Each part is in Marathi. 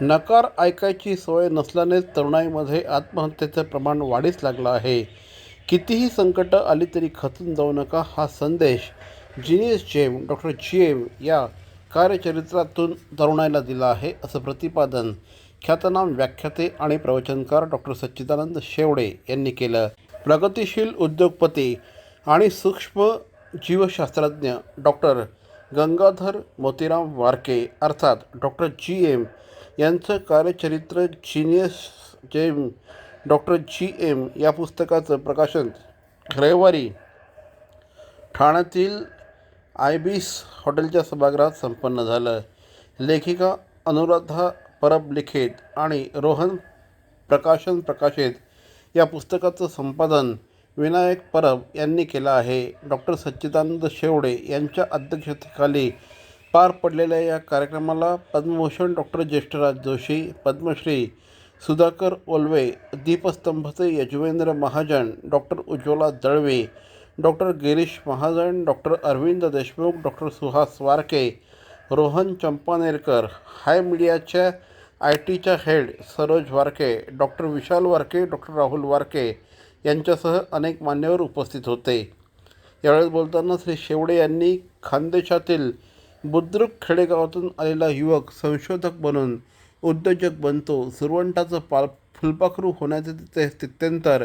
नकार ऐकायची सवय नसल्यानेच तरुणाईमध्ये आत्महत्येचं प्रमाण वाढीस लागलं आहे. कितीही संकटं आली तरी खचून जाऊ नका हा संदेश genius gem doctor G M या कार्यचरित्रातून तरुणाईला दिला आहे असं प्रतिपादन ख्यातनाम व्याख्याते आणि प्रवचनकार डॉक्टर सच्चिदानंद शेवडे यांनी केलं. प्रगतिशील उद्योगपती आणि सूक्ष्म जीवशास्त्रज्ञ डॉक्टर गंगाधर मोतीराम वारके अर्थात डॉक्टर जी एम यांचं कार्यचरित्र genius gem doctor G M या पुस्तकाचं प्रकाशन रविवारी ठाण्यातील आयबीस हॉटेलच्या सभागृहात संपन्न झालं. लेखिका अनुराधा परब लिखित आणि रोहन प्रकाशन प्रकाशित या पुस्तकाचं संपादन विनायक परब यांनी केला आहे. डॉक्टर सच्चिदानंद शेवडे यांच्या अध्यक्षतेखाली पार पडलेल्या या कार्यक्रमाला Padma Bhushan doctor Jyeshthraj Joshi Padmashri Sudhakar Olwe दीपस्तंभचे Yajuvendra Mahajan doctor Ujjwala Dalve doctor Girish Mahajan doctor Arvind Deshmukh doctor Suhas Warke Rohan Champanerkar high मीडियाच्या आय टीच्या head Saroj Warke doctor Vishal Warke doctor Rahul Warke यांच्यासह अनेक मान्यवर उपस्थित होते. यावेळेस बोलताना श्री शेवडे यांनी खानदेशातील बुद्रुक खेडेगावातून आलेला युवक संशोधक बनून उद्योजक बनतो. सुरवंटाचं पाल फुलपाखरू होण्याचे तिथे स्थित्यंतर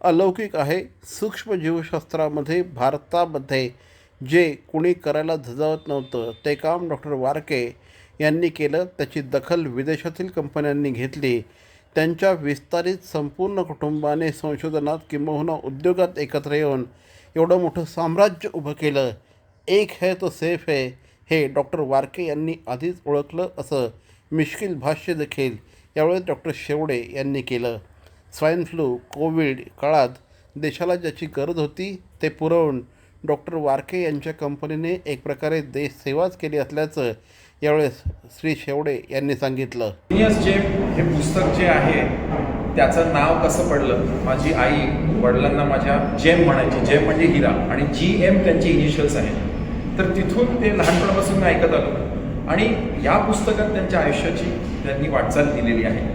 अलौकिक आहे. सूक्ष्म जीवशास्त्रामध्ये भारतामध्ये जे कुणी करायला झजावत नव्हतं ते काम डॉक्टर वारके यांनी केलं. त्याची दखल विदेशातील कंपन्यांनी घेतली. त्यांच्या विस्तारित संपूर्ण कुटुंबाने संशोधनात किंबहुना उद्योगात एकत्र येऊन एवढं मोठं साम्राज्य उभं केलं. एक है तो सेफ है हे डॉक्टर वारके यांनी आधीच ओळखलं असं मिश्किल भाष्य देखील यावेळेस डॉक्टर शेवडे यांनी केलं. स्वाईन फ्लू कोविड काळात देशाला ज्याची गरज होती ते पुरवून डॉक्टर वारके यांच्या कंपनीने एक प्रकारे देश सेवाच केली असल्याचं यावेळेस श्री शेवडे यांनी सांगितलं. जेम हे पुस्तक जे आहे त्याचं नाव कसं पडलं? माझी आई वडिलांना माझ्या जेम म्हणायची जेम म्हणजे हिरा आणि जी एम त्यांची इनिशियल्स आहेत. तर तिथून ते लहानपणापासून ऐकत आलो. आणि या पुस्तकात त्यांच्या आयुष्याची त्यांनी वाटचाल दिलेली आहे.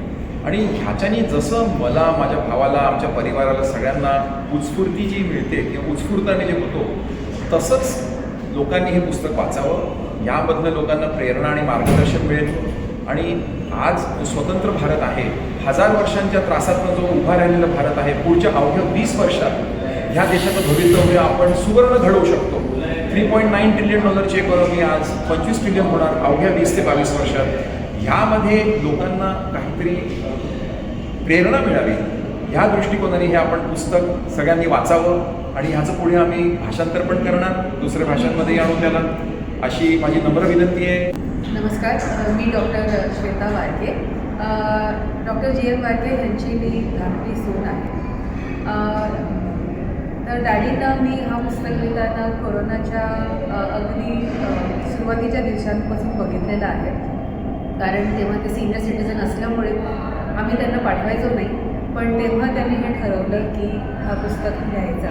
आणि ह्याच्याने जसं मला माझ्या भावाला आमच्या परिवाराला सगळ्यांना उत्स्फूर्ती जी मिळते किंवा उत्स्फूर्ताने जे होतो तसंच लोकांनी हे पुस्तक वाचावं. यामधनं लोकांना प्रेरणा आणि मार्गदर्शन मिळेल. आणि आज स्वतंत्र भारत आहे हजार वर्षांच्या त्रासातनं जो उभा राहिलेला भारत आहे पुढच्या अवघ्या वीस वर्षात ह्या देशाचं भवितव्य आपण सुवर्ण घडवू शकतो. थ्री पॉईंट नाईन ट्रिलियन डॉलरची इकॉनॉमी आज पंचवीस ट्रिलियन होणार अवघ्या वीस ते बावीस वर्षात. ह्यामध्ये लोकांना काहीतरी प्रेरणा मिळावी. ह्या दृष्टिकोनाने हे आपण पुस्तक सगळ्यांनी वाचावं. आणि ह्याचं पुढे आम्ही भाषांतर पण करणार दुसऱ्या भाषांमध्येही आणू त्याला. अशी माझी नम्र विनंती आहे. नमस्कार मी doctor Shweta Warke doctor G M Warke यांची मी धाकटी सून आहे. तर डॅडींना मी हा पुस्तक लिहिताना कोरोनाच्या अगदी सुरुवातीच्या दिवसांपासून बघितलेला आहे. कारण तेव्हा ते सिनियर सिटीजन असल्यामुळे आम्ही त्यांना पाठवायचो नाही. पण तेव्हा त्यांनी हे ठरवलं की हा पुस्तक लिहायचा.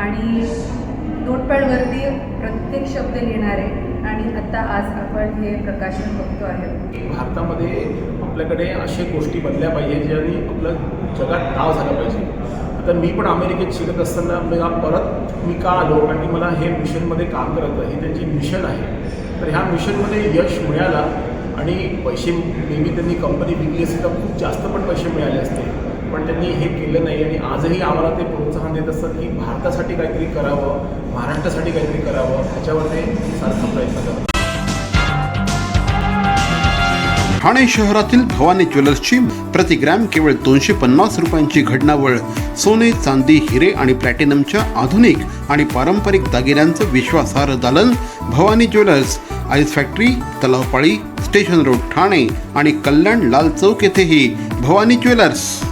आणि नोटपॅडवरती प्रत्येक शब्द लिहिणार आहे आणि आत्ता आज आपण हे प्रकाशन बघतो आहे. भारतामध्ये आपल्याकडे अशा गोष्टी बनल्या पाहिजे ज्याने आपलं जगात नाव झालं पाहिजे. आता मी पण अमेरिकेत शिकत असताना मला परत मी का आलो कारण की मला हे मिशनमध्ये काम करत हे त्यांची मिशन आहे. तर ह्या मिशनमध्ये यश मिळाला आणि पैसे नेहमी त्यांनी कंपनी विकली असते तर खूप जास्त पण पैसे मिळाले असते पण त्यांनी हे केलं नाही आणि आजही आम्हाला ते प्रोत्साहन देत असतात की भारतासाठी काहीतरी करावं महाराष्ट्रासाठी काहीतरी करावं ह्याच्यावर ते सारखा प्रयत्न करतात. ठाणे शहरातील भवानी ज्वेलर्सची प्रति ग्रॅम केवळ दोनशे पन्नास रुपयांची घडणावळ सोने चांदी हिरे आणि प्लॅटिनमच्या आधुनिक आणि पारंपरिक दागिन्यांचं विश्वासार्ह दालन Bhavani jewellers ice factory Talavpali station road Thane आणि कल्याण लाल चौक येथेही भवानी ज्वेलर्स.